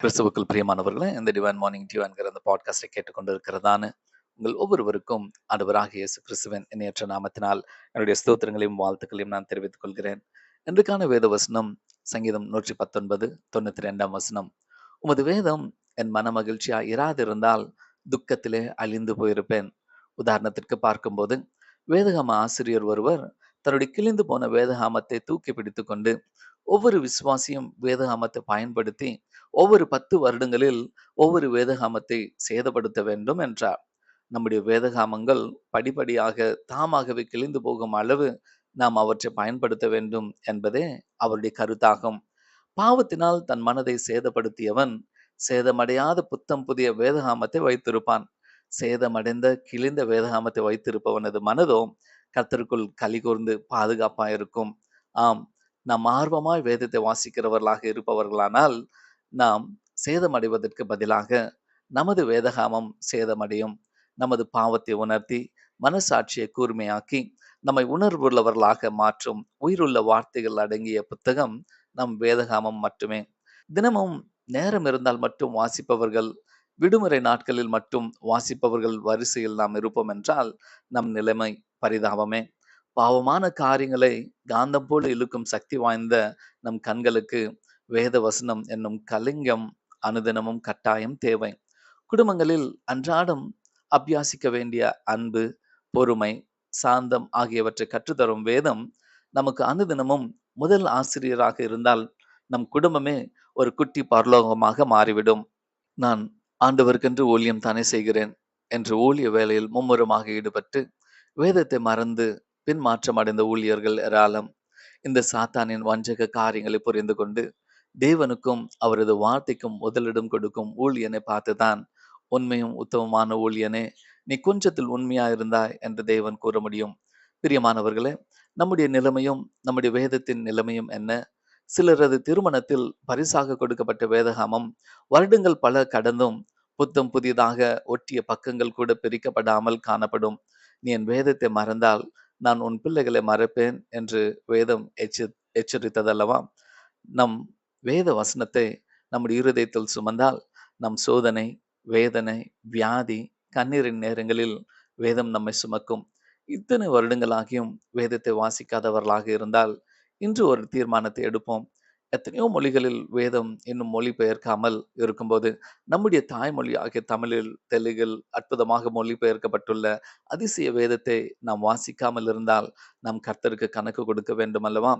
கிறிஸ்துவுக்குள் பிரியமானவர்களே இந்த டிவைன் மார்னிங் டியூ என்கிற அந்த பாட்காஸ்டை கேட்டுக்கொண்டு இருக்கிறதான உங்கள் ஒவ்வொருவருக்கும் ஆண்டவராக இயேசு கிறிஸ்துவின் இணையற்ற நாமத்தினால் என்னுடைய ஸ்தோத்திரங்களையும் வாழ்த்துக்களையும் நான் தெரிவித்துக் கொள்கிறேன். இன்றைக்கான வேத வசனம் சங்கீதம் நூற்றி பத்தொன்பது தொண்ணூத்தி ரெண்டாம் வசனம். உமது வேதம் என் மன மகிழ்ச்சியா இராதிருந்தால் துக்கத்திலே அழிந்து போயிருப்பேன். உதாரணத்திற்கு பார்க்கும்போது வேதகாம ஆசிரியர் ஒருவர் தன்னுடைய கிழிந்து போன வேதகாமத்தை தூக்கி பிடித்து கொண்டு ஒவ்வொரு விசுவாசியும் வேதகாமத்தை பயன்படுத்தி ஒவ்வொரு பத்து வருடங்களில் ஒவ்வொரு வேதகாமத்தை சேதப்படுத்த வேண்டும் என்றார். நம்முடைய வேதகாமங்கள் படிப்படியாக தாமாகவே கிழிந்து போகும் அளவு நாம் அவற்றை பயன்படுத்த வேண்டும் என்பதே அவருடைய கருத்தாகும். பாவத்தினால் தன் மனதை சேதப்படுத்தியவன் சேதமடையாத புத்தம் புதிய வேதகாமத்தை வைத்திருப்பான். சேதமடைந்த கிழிந்த வேதகாமத்தை வைத்திருப்பவனது மனதோ கர்த்தருக்குள் கலிகூர்ந்து பாதுகாப்பா இருக்கும் ஆம் நாம் ஆர்வமாய் வேதத்தை வாசிக்கிறவர்களாக இருப்பவர்களானால் நாம் சேதமடைவதற்கு பதிலாக நமது வேதகாமம் சேதமடையும். நமது பாவத்தை உணர்த்தி மனசாட்சியை கூர்மையாக்கி நம்மை உணர்வுள்ளவர்களாக மாற்றும் உயிருள்ள வார்த்தைகள் அடங்கிய புத்தகம் நம் வேதகாமம் மட்டுமே. தினமும் நேரம் இருந்தால் மட்டும் வாசிப்பவர்கள் விடுமுறை நாட்களில் மட்டும் வாசிப்பவர்கள் வரிசையில் நாம் இருப்போம் என்றால் நம் நிலைமை பரிதாபமே. பாவமான காரியங்களை காந்தம் போல இழுக்கும் சக்தி வாய்ந்த நம் கண்களுக்கு வேத வசனம் என்னும் கலிங்கம் அனுதினமும் கட்டாயம் தேவை. குடும்பங்களில் அன்றாடம் அபியாசிக்க வேண்டிய அன்பு பொறுமை சாந்தம் ஆகியவற்றை கற்றுத்தரும் வேதம் நமக்கு அனுதினமும் முதல் ஆசிரியராக இருந்தால் நம் குடும்பமே ஒரு குட்டி பரலோகமாக மாறிவிடும். நான் ஆண்டவருக்கென்று ஊழியம் தானே செய்கிறேன் என்று ஊழிய வேலையில் மும்முரமாக ஈடுபட்டு வேதத்தை மறந்து பின் மாற்றம் அடைந்த ஊழியர்கள் ஏராளம். இந்த சாத்தானின் வஞ்சக காரியங்களை புரிந்து கொண்டு தேவனுக்கும் அவரது வார்த்தைக்கும் முதலிடம் கொடுக்கும் ஊழியனை பார்த்துதான் உண்மையும் உத்தமமான ஊழியனே. நீ கொஞ்சத்தில் உண்மையா இருந்தாய் என்று தேவன் கூற முடியும். பிரியமானவர்களே நம்முடைய நிலைமையும் நம்முடைய வேதத்தின் நிலைமையும் என்ன? சிலரது திருமணத்தில் பரிசாக கொடுக்கப்பட்ட வேதகாமம் வருடங்கள் பல கடந்தும் புத்தம் புதிதாக ஒட்டிய பக்கங்கள் கூட பிரிக்கப்படாமல் காணப்படும். நீ என் வேதத்தை மறந்தால் நான் உன் பிள்ளைகளை மறைப்பேன் என்று வேதம் எச்ச எச்சரித்ததல்லவா? நம் வேத வசனத்தை நம்முடைய இருதயத்தில் சுமந்தால் நம் சோதனை வேதனை வியாதி கண்ணீரின் நேரங்களில் வேதம் நம்மை சுமக்கும். இத்தனை வருடங்களாகியும் வேதத்தை வாசிக்காதவர்களாக இருந்தால் இன்று ஒரு தீர்மானத்தை எடுப்போம். எத்தனையோ மொழிகளில் வேதம் இன்னும் மொழி பெயர்க்காமல் இருக்கும்போது நம்முடைய தாய்மொழி ஆகிய தமிழில் தெலுங்கில் அற்புதமாக மொழிபெயர்க்கப்பட்டுள்ள அதிசய வேதத்தை நாம் வாசிக்காமல் இருந்தால் நாம் கர்த்தருக்கு கணக்கு கொடுக்க வேண்டும் அல்லவா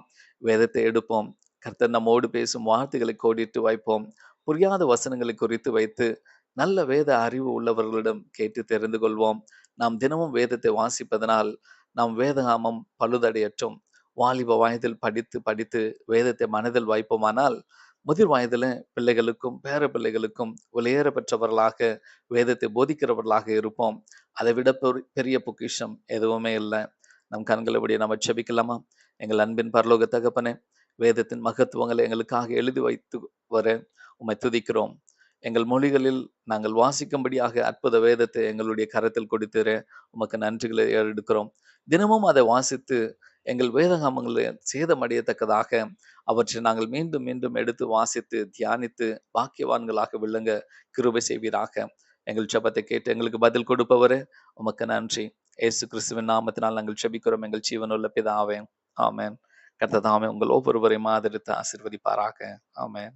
வேதத்தை எடுப்போம். கர்த்தர் நம்மோடு பேசும் வார்த்தைகளை கோடிட்டு வைப்போம் புரியாத வசனங்களை குறித்து வைத்து நல்ல வேத அறிவு உள்ளவர்களிடம் கேட்டு தெரிந்து கொள்வோம். நாம் தினமும் வேதத்தை வாசிப்பதனால் நாம் வேதகாமம் பழுதடையற்றும். வாலிப வயதில் படித்து படித்து வேதத்தை மனதில் வைப்போமானால் முதிர் வயதில் பிள்ளைகளுக்கும் பேர பிள்ளைகளுக்கும் விலையேற பெற்றவர்களாக வேதத்தை போதிக்கிறவர்களாக இருப்போம். அதை விட பெரிய பொக்கிஷம் எதுவுமே இல்லை. நம் கண்களபடி நம்ம செபிக்கலாமா? எங்கள் அன்பின் பரலோக தகப்பனே வேதத்தின் மகத்துவங்களை எங்களுக்காக எழுதி வைத்து வர உம்மை துதிக்கிறோம். எங்கள் மொழிகளில் நாங்கள் வாசிக்கும்படியாக அற்புத வேதத்தை எங்களுடைய கரத்தில் கொடுத்துற உமக்கு நன்றிகளை எடுக்கிறோம். தினமும் அதை வாசித்து எங்கள் வேதகாமங்களை சேதமடையத்தக்கதாக அவற்றை நாங்கள் மீண்டும் மீண்டும் எடுத்து வாசித்து தியானித்து பாக்கியவான்களாக விளங்க கிருபை செய்வீராக. எங்கள் ஜபத்தை கேட்டு எங்களுக்கு பதில் கொடுப்பவர் உமக்கு நன்றி. ஏசு கிறிஸ்துவின் நாமத்தினால் நாங்கள் செபிக்கிறோம் எங்கள் ஜீவனுள்ள பிதாவே ஆமேன். கர்த்ததாமே உங்கள் ஒவ்வொருவரையும் ஆதரித்து ஆசிர்வதிப்பாராக. ஆமேன்.